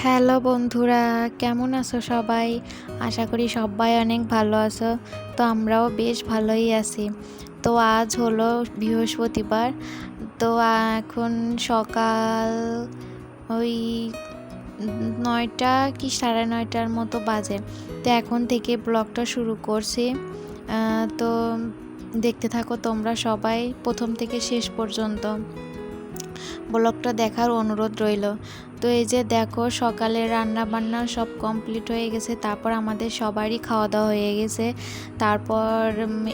Hello বন্ধুরা, কেমন আছো সবাই? আশা করি সবাই অনেক ভালো আছো। তো আমরাও বেশ ভালোই আছি। তো আজ হলো বৃহস্পতিবার। তো এখন সকাল ওই নয়টা কি সাড়ে নয়টার মতো বাজে। তো এখন থেকে ব্লগটা শুরু করছি। তো দেখতে থাকো তোমরা সবাই প্রথম থেকে শেষ পর্যন্ত। ব্লগটা দেখার অনুরোধ রইল। তো এই যে দেখো সকালে রান্না বান্না সব কমপ্লিট হয়ে গেছে, তারপর আমাদের সবারই খাওয়া দাওয়া হয়ে গেছে। তারপর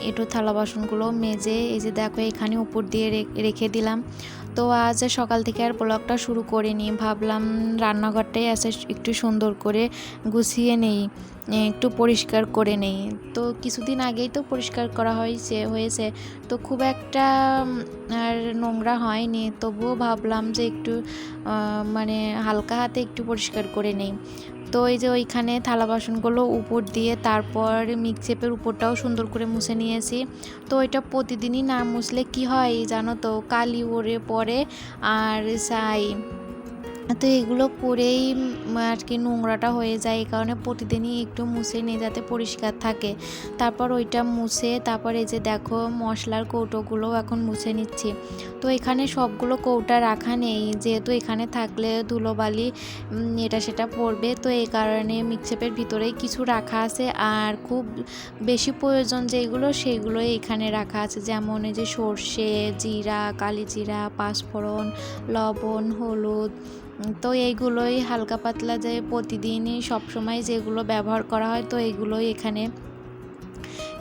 একটু থালা বাসনগুলো মেজে এই যে দেখো, এখানে উপর দিয়ে রেখে দিলাম। তো আজ সকাল থেকে আর ব্লগটা শুরু করিনি। ভাবলাম রান্নাঘরটাই আছে একটু সুন্দর করে গুছিয়ে নেই একটু পরিষ্কার করে নেই। তো কিছুদিন আগেই তো পরিষ্কার করা হয়েছে হয়েছে। তো খুব একটা আর নোংরা হয়নি। তবুও ভাবলাম যে একটু মানে হালকা হাতে একটু পরিষ্কার করে নেই। তো এই যে ওইখানে থালা বাসনগুলো উপর দিয়ে তারপর মিক্সেপের উপরটাও সুন্দর করে মুছে নিয়েছি। তো এটা প্রতিদিনই না মুছলে কি হয় জানো তো? কালি ওরে পরে আর সাই। তো এগুলো উম, আর কি নোংরাটা হয়ে যায়। এই কারণে প্রতিদিনই একটু মুছে নিয়ে যাতে পরিষ্কার থাকে। তারপর ওইটা মুছে তারপর এই যে দেখো মশলার কৌটোগুলো এখন মুছে নিচ্ছি। তো এখানে সবগুলো কৌটা রাখা নেই। যেহেতু এখানে থাকলে ধুলোবালি এটা সেটা পড়বে। তো এই কারণে মিক্সেপের ভিতরেই কিছু রাখা আছে। আর খুব বেশি প্রয়োজন যেগুলো সেগুলোই এখানে রাখা আছে। যেমন এই যে সর্ষে জিরা কালি জিরা পাঁচফোড়ন লবণ হলুদ তো এইগুলোই হালকা পাতলা যে প্রতিদিনই সবসময় যেগুলো ব্যবহার করা হয়, তো এইগুলোই এখানে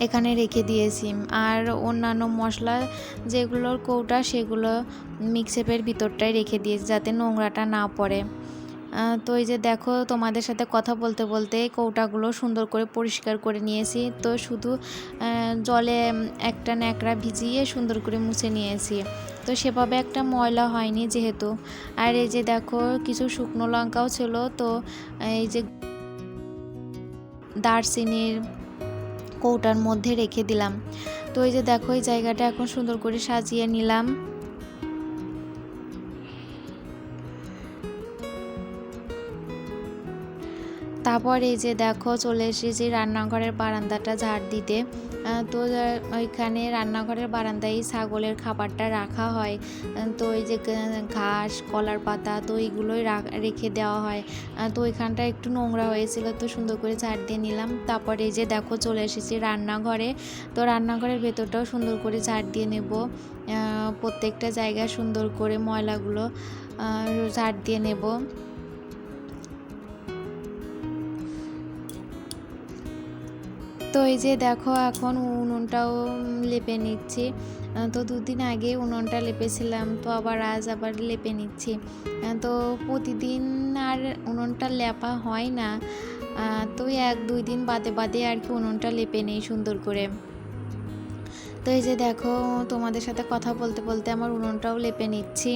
এখানে রেখে দিয়েছি। আর অন্যান্য মশলা যেগুলোর কৌটা, সেগুলো মিক্সেপের ভিতরটাই রেখে দিয়েছি যাতে নোংরাটা না পড়ে। তো এই যে দেখো, তোমাদের সাথে কথা বলতে বলতে কৌটাগুলো সুন্দর করে পরিষ্কার করে নিয়েছি। তো শুধু জলে একটা ন্যাকড়া ভিজিয়ে সুন্দর করে মুছে নিয়েছি। তো সেভাবে একটা ময়লা হয়নি যেহেতু। আর এই যে দেখো, কিছু শুকনো লঙ্কাও ছিল, তো এই যে দারচিনির কৌটার মধ্যে রেখে দিলাম। তো এই যে দেখো, এই জায়গাটা এখন সুন্দর করে সাজিয়ে নিলাম। তারপর এই যে দেখো চলে এসেছি রান্নাঘরের বারান্দাটা ঝাড় দিতে। তো ওইখানে রান্নাঘরের বারান্দায় ছাগলের খাবারটা রাখা হয়। তো ওই যে ঘাস, কলার পাতা, তো এইগুলোই রাখ- দেওয়া হয়। তো ওইখানটা একটু নোংরা হয়েছিল, তো সুন্দর করে ঝাড় দিয়ে নিলাম। তারপর এই যে দেখো চলে এসেছি রান্নাঘরে। তো রান্নাঘরের ভেতরটাও সুন্দর করে ঝাড় দিয়ে নেব। প্রত্যেকটা জায়গা সুন্দর করে ময়লাগুলো ঝাড় দিয়ে নেব। তো এই যে দেখো এখন উনুনটাও লেপে নিচ্ছি। তো দুদিন আগে উনুনটা লেপেছিলাম, তো আবার আজ আবার লেপে নিচ্ছি। তো প্রতিদিন আর উনুনটা লেপা হয় না। তো এক দুই দিন বাদে বাদে আর কি উনুনটা লেপে নেই সুন্দর করে। তো এই যে দেখো তোমাদের সাথে কথা বলতে বলতে আমার উনুনটাও লেপে নিচ্ছি।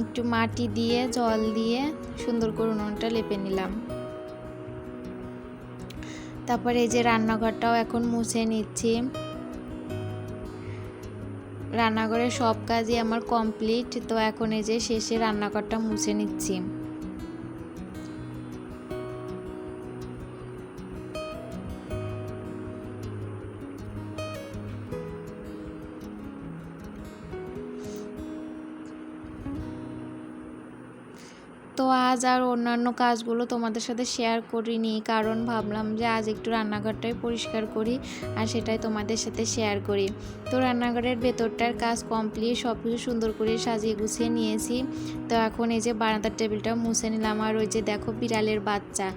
একটু মাটি দিয়ে, জল দিয়ে সুন্দর করে উনুনটা লেপে নিলাম। তারপরে এই যে রান্নাঘরটাও এখন মুছে নিচ্ছি। রান্নাঘরের সব কাজই আমার কমপ্লিট তো এখন এই যে শেষে রান্নাঘরটা মুছে নিচ্ছি। তো আজ আর অন্যান্য কাজগুলো তোমাদের সাথে শেয়ার করিনি, কারণ ভাবলাম যে আজ একটু রান্নাঘরটাই পরিষ্কার করি আর সেটাই তোমাদের সাথে শেয়ার করি। তো রান্নাঘরের ভেতরটার কাজ কমপ্লিট সব কিছু সুন্দর করে সাজিয়ে গুছিয়ে নিয়েছি। তো এখন এই যে বারান্দার টেবিলটা মুছে নিলাম আর ওই যে দেখো বিড়ালের বাচ্চা।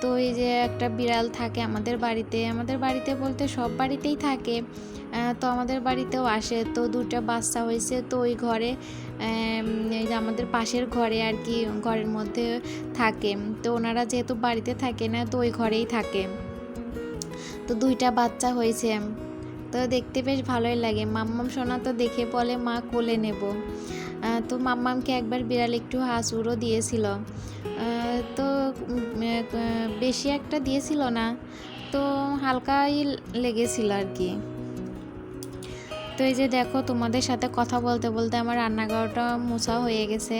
তো এই যে একটা বিড়াল থাকে আমাদের বাড়িতে আমাদের বাড়িতে বলতে সব বাড়িতেই থাকে। তো আমাদের বাড়িতেও আসে। তো দুটা বাচ্চা হয়েছে, তো ওই ঘরে আমাদের পাশের ঘরে আর কি, ঘরের মধ্যে থাকে। তো ওনারা যেহেতু বাড়িতে থাকে না, তো ওই ঘরেই থাকে। তো দুইটা বাচ্চা হয়েছে। তো দেখতে বেশ ভালোই লাগে। মাম্মাম সোনা তো দেখে বলে, মা, কোলে নেব। তো মাম্মামকে একবার বিড়াল একটু হাঁসুরও দিয়েছিল। তো বেশি একটা দিয়েছিল না, তো হালকাই লেগেছিল আর কি। তো এই যে দেখো, তোমাদের সাথে কথা বলতে বলতে আমার রান্নাঘরটা মোছা হয়ে গেছে।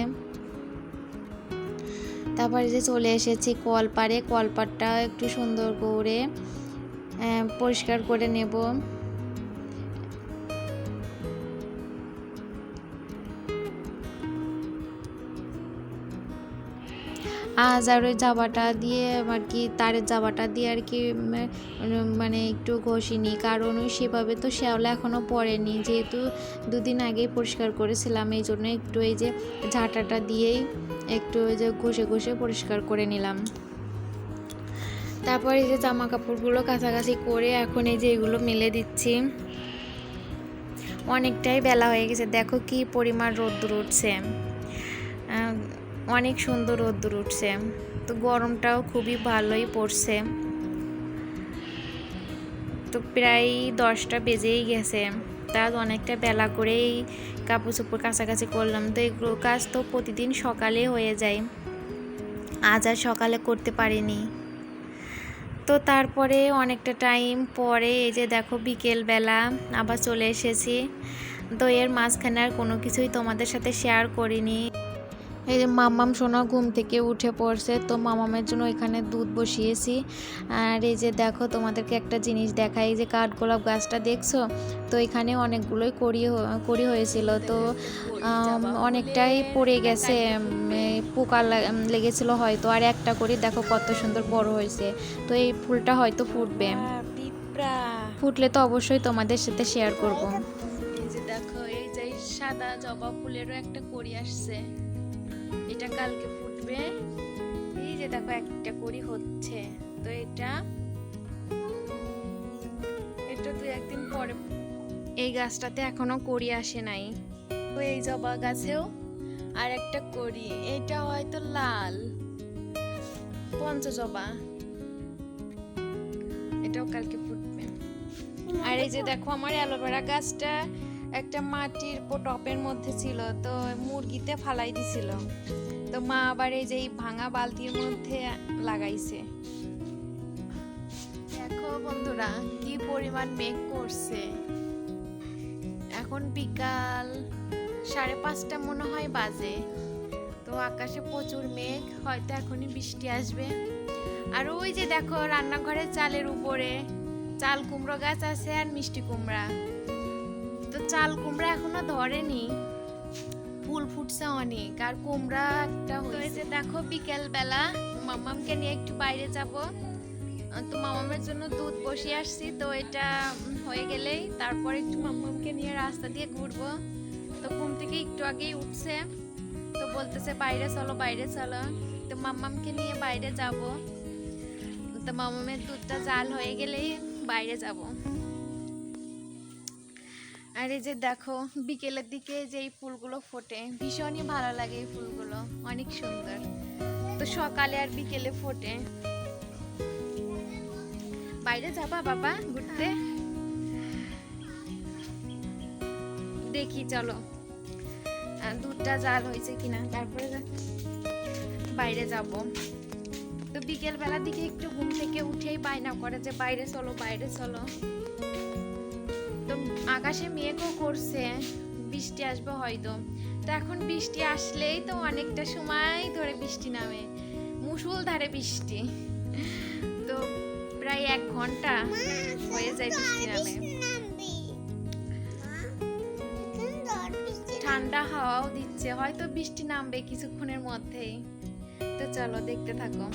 তারপরে যে চলে এসেছি কলপাড়ে। কলপাড়টা একটু সুন্দর করে পরিষ্কার করে নেব। আজ আর ওই জাবাটা দিয়ে আর কি তারের জাবাটা দিয়ে আর কি মানে একটু ঘষিনি। কারণ ওই সেভাবে তো শ্যাওলা এখনও পড়েনি। যেহেতু দুদিন আগেই পরিষ্কার করেছিলাম, এই জন্য একটু এই যে ঝাঁটাটা দিয়েই একটু ওই যে ঘষে ঘষে পরিষ্কার করে নিলাম। তারপর এই যে জামা কাপড়গুলো কাছাকাছি করে এখন এই যে এগুলো মেলে দিচ্ছি। অনেকটাই বেলা হয়ে গেছে। দেখো কি পরিমাণ রোদ্দুর উঠছে। অনেক সুন্দর রোদ্দুর উঠছে। তো গরমটাও খুবই ভালোই পড়ছে। তো প্রায় দশটা বেজেই গেছে। তার অনেকটা বেলা করেই কাপড় চোপড় কাছাকাছি করলাম। তো এগুলো কাজ তো প্রতিদিন সকালে হয়ে যায়। আজ আর সকালে করতে পারিনি। তো তারপরে অনেকটা টাইম পরে এই যে দেখো বিকেলবেলা আবার চলে এসেছি। এর মাঝখানে আর কোনো কিছুই তোমাদের সাথে শেয়ার করিনি। এই যে মামাম সোনা ঘুম থেকে উঠে পড়ছে, তো মামামের জন্য এখানে দুধ বসিয়েছি। আর এই যে দেখো, তোমাদেরকে একটা জিনিস দেখাই যে কাঠগোলাপ গাছটা দেখছ? তো এখানে অনেকগুলোই করি করি হয়েছিল। তো অনেকটাই পড়ে গেছে পোকা লেগেছিল হয়তো। আর একটা করে দেখো কত সুন্দর বড় হয়েছে। তো এই ফুলটা হয়তো ফুটবে। ফুটলে তো অবশ্যই তোমাদের সাথে শেয়ার করব। এই যে দেখো, এই যে সাদা জবা ফুলেরও একটা করি আসছে। এটা কালকে ফুটবে। এই যে দেখো একটা কড়ি হচ্ছে। তো এটা এটা দুই একদিন পরে এই গাছটাতে এখনও কড়ি আসে নাই। তো এই জবা গাছেও আর একটা করি। এটা হয়তো লাল, পঞ্চজবা। এটাও কালকে ফুটবে। আর এই যে দেখো আমার অ্যালোভেরা গাছটা একটা মাটির টপের মধ্যে ছিল, তো মুরগিতে ফালাই দিছিল। তো মা আবার এই যে এই ভাঙা বালতির মধ্যে লাগাইছে। দেখো বন্ধুরা, কি পরিমাণ মেঘ করছে। এখন বিকাল সাড়ে পাঁচটা মনে হয় বাজে। তো আকাশে প্রচুর মেঘ, হয়তো এখনই বৃষ্টি আসবে। আর ওই যে দেখো, রান্নাঘরের চালের উপরে চাল কুমড়ো গাছ আছে আর মিষ্টি কুমড়া। চাল কুমড়া এখনও ধরেনি। ফুল ফুটছে অনেক আর কুমড়া একটা হয়েছে। দেখো বিকেল বেলা মামামকে নিয়ে একটু বাইরে যাব। তো মামামের জন্য দুধ বসিয়ে আসছি তো এটা হয়ে গেলেই তারপর একটু মামামকে নিয়ে রাস্তা দিয়ে ঘুরবো। তো ঘুম থেকে একটু আগেই উঠছে তো বলতেছে বাইরে চলো বাইরে চলো। তো মামামকে নিয়ে বাইরে যাব। তো মামামের দুধটা জাল হয়ে গেলেই বাইরে যাব। আর এই যে দেখো, বিকেলের দিকে যে এই ফুলগুলো ফোটে, ভীষণই ভালো লাগে এই ফুলগুলো, অনেক সুন্দর। তো সকালে আর বিকেলে ফোটে। বাইরে যাবা বাবা ঘুরতে? দেখি, চলো। দুধটা জাল হয়েছে কিনা, তারপরে বাইরে যাব। তো বিকেল বেলার দিকে একটু ঘুম থেকে উঠেই বায়না করে যে বাইরে চলো বাইরে চলো। আকাশে মেঘও করছে, বৃষ্টি আসবে হয়তো। তো এখন বৃষ্টি আসলেই তো অনেকটা সময় ধরে বৃষ্টি নামে মুসুলধারে বৃষ্টি। তো প্রায় এক ঘণ্টা হয়ে যায় বৃষ্টি নামে। ঠান্ডা হাওয়াও দিচ্ছে, হয়তো বৃষ্টি নামবে কিছুক্ষণের মধ্যেই। তো চলো দেখতে থাকো।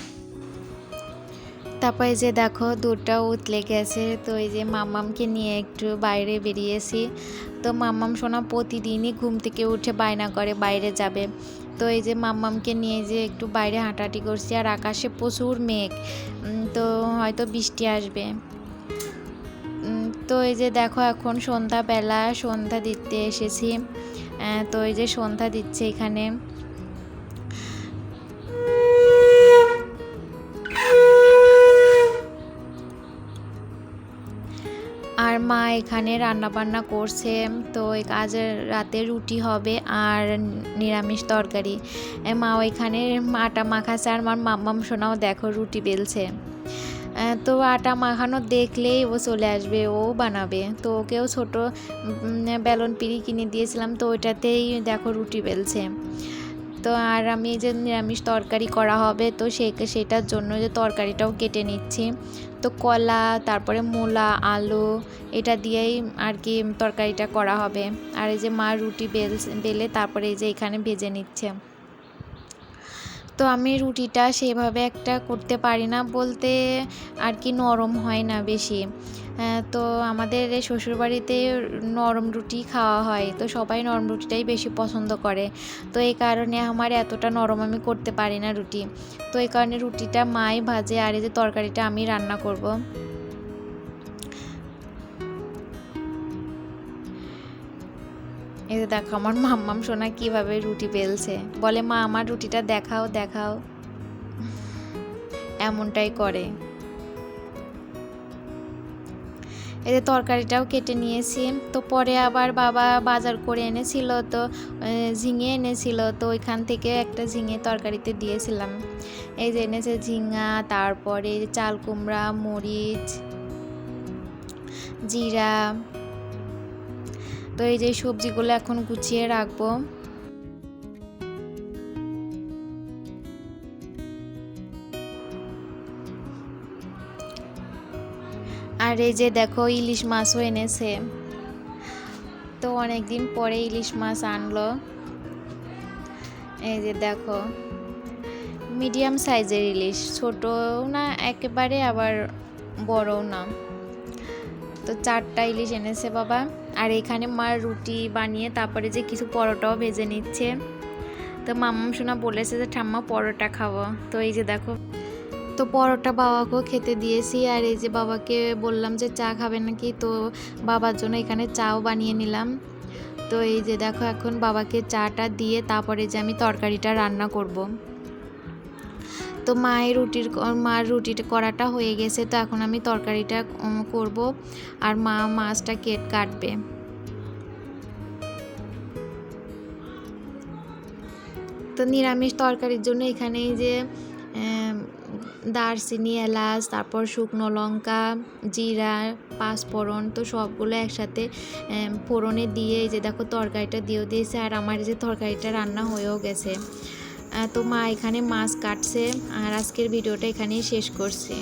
তারপরে যে দেখো দুধটা উতলে গেছে, তো এই যে মাম্মামকে নিয়ে একটু বাইরে বেরিয়েছি। তো মাম্মাম সোনা প্রতিদিনই ঘুম থেকে উঠে বায়না করে বাইরে যাবে। তো এই যে মাম্মামকে নিয়ে যে একটু বাইরে হাঁটাহাঁটি করছি, আর আকাশে প্রচুর মেঘ। তো হয়তো বৃষ্টি আসবে। তো এই যে দেখো এখন সন্ধ্যাবেলা, সন্ধ্যা দিতে এসেছি। তো এই যে সন্ধ্যা দিচ্ছে এখানে। আর মা এখানে রান্না বান্না করছে, তো কাজের রাতে রুটি হবে আর নিরামিষ তরকারি। মা ওইখানে আটা মাখাছে আর আমার মাম্মাম সোনাও দেখো রুটি বেলছে। তো আটা মাখানো দেখলেই ও চলে আসবে, ও বানাবে। তো ওকেও ছোটো বেলন পিড়ি কিনে দিয়েছিলাম, তো ওইটাতেই দেখো রুটি বেলছে। তো আর আমি যে নিরামিষ তরকারি করা হবে, তো সে, সেটার জন্য যে তরকারিটাও কেটে নিচ্ছি। তো কলা, তারপরে মূলা, আলু, এটা দিয়েই আর কি তরকারিটা করা হবে। আর এই যে মা রুটি বেল, বেলে তারপরে এই যে এখানে ভেজে নিচ্ছে। তো আমি রুটিটা সেভাবে একটা করতে পারি না, বলতে আর কি নরম হয় না বেশি। তো আমাদের শ্বশুরবাড়িতে নরম রুটি খাওয়া হয়, তো সবাই নরম রুটিটাই বেশি পছন্দ করে। তো এই কারণে আমার এতটা নরম আমি করতে পারি না রুটি। তো এই কারণে রুটিটা মাই ভাজে আর এই যে তরকারিটা আমি রান্না করব। এই যে দেখো আমার মাম্মাম সোনা কীভাবে রুটি বেলছে। বলে, মা, আমার রুটিটা দেখাও দেখাও। এমনটাই করে। এতে তরকারিটাও কেটে নিয়েছি। তো পরে আবার বাবা বাজার করে এনেছিল, তো ঝিঙে এনেছিল, তো ওইখান থেকে একটা ঝিঙে তরকারিতে দিয়েছিলাম। এই যে এনেছে ঝিঙা, তারপরে চাল কুমড়া, মরিচ, জিরা। তো এই যে সবজিগুলো এখন গুছিয়ে রাখব। আর এই যে দেখো ইলিশ মাছও এনেছে। তো অনেক দিন পরে ইলিশ মাছ আনলো। এই যে দেখো, মিডিয়াম সাইজের ইলিশ, ছোটও না, একেবারে আবার বড়ও না। তো চারটা ইলিশ এনেছে বাবা। আর এখানে মার রুটি বানিয়ে তারপরে যে কিছু পরোটাও ভেজে নিচ্ছে। তো মাম্মাম শোনা বলেছে যে, ঠাম্মা, পরোটা খাব। তো এই যে দেখো তো পরোটা বাবাকেও খেতে দিয়েছি। আর এই যে বাবাকে বললাম যে চা খাবে নাকি, তো বাবার জন্য এখানে চাও বানিয়ে নিলাম। তো এই যে দেখো এখন বাবাকে চাটা দিয়ে তারপরে যে আমি তরকারিটা রান্না করব। তো মায়ের রুটির মার রুটিটা করাটা হয়ে গেছে, তো এখন আমি তরকারিটা করব। আর মা মাছটা কেট, কাটবে। তো নিরামিষ তরকারির জন্য এখানে এই যে দারচিনি, এলাচ, তারপর শুকনো লঙ্কা, জিরা, পাঁচফোড়ন, তো সবগুলো একসাথে ফোড়নে দিয়ে এই যে দেখো তরকারিটা দিয়েও দিয়েছে আর আমার যে তরকারিটা রান্না হয়েও গেছে। তো মা এখানে মাছ কাটছে আর আজকের ভিডিওটা এখানেই শেষ করছি।